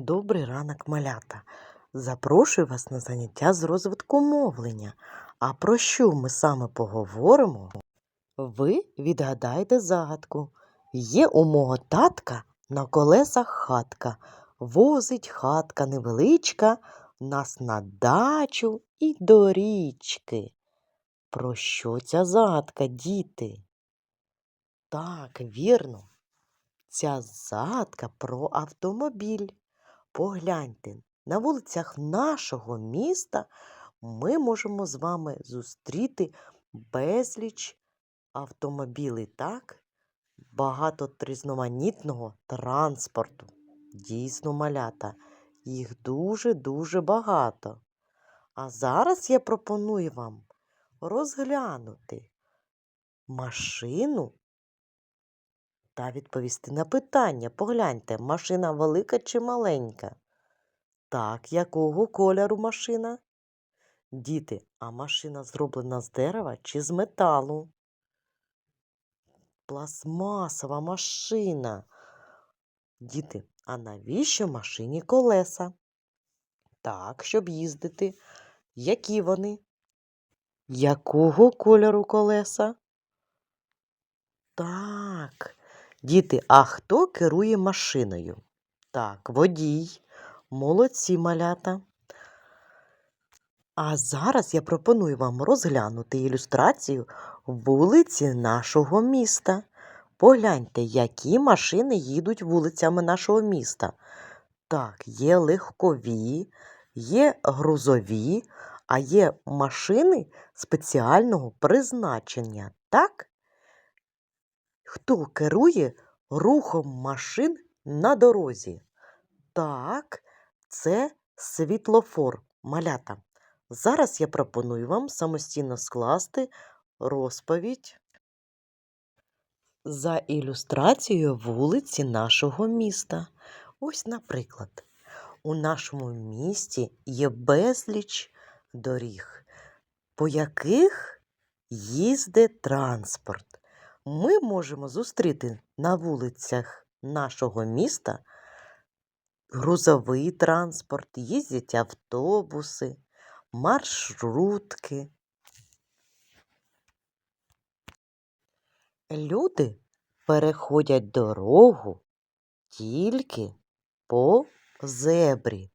Добрий ранок, малята. Запрошую вас на заняття з розвитку мовлення. А про що ми саме поговоримо? Ви відгадаєте загадку. Є у мого татка на колесах хатка. Возить хатка невеличка нас на дачу і до річки. Про що ця загадка, діти? Так, вірно. Ця загадка про автомобіль. Погляньте, на вулицях нашого міста ми можемо з вами зустріти безліч автомобілей, так? Багато різноманітного транспорту. Дійсно, малята, їх дуже-дуже багато. А зараз я пропоную вам розглянути машину та відповісти на питання. Погляньте, машина велика чи маленька? Так, якого кольору машина? Діти, а машина зроблена з дерева чи з металу? Пластмасова машина. Діти, а навіщо машині колеса? Так, щоб їздити. Які вони? Якого кольору колеса? Так. Діти, а хто керує машиною? Так, водій. Молодці малята. А зараз я пропоную вам розглянути ілюстрацію вулиці нашого міста. Погляньте, які машини їдуть вулицями нашого міста. Так, є легкові, є грузові, а є машини спеціального призначення. Так? Хто керує рухом машин на дорозі? Так, це світлофор, малята. Зараз я пропоную вам самостійно скласти розповідь за ілюстрацією вулиці нашого міста. Ось, наприклад, у нашому місті є безліч доріг, по яких їздить транспорт. Ми можемо зустріти на вулицях нашого міста грузовий транспорт, їздять автобуси, маршрутки. Люди переходять дорогу тільки по зебрі.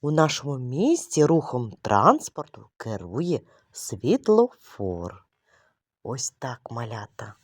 У нашому місті рухом транспорту керує світлофор. Ось так, малята.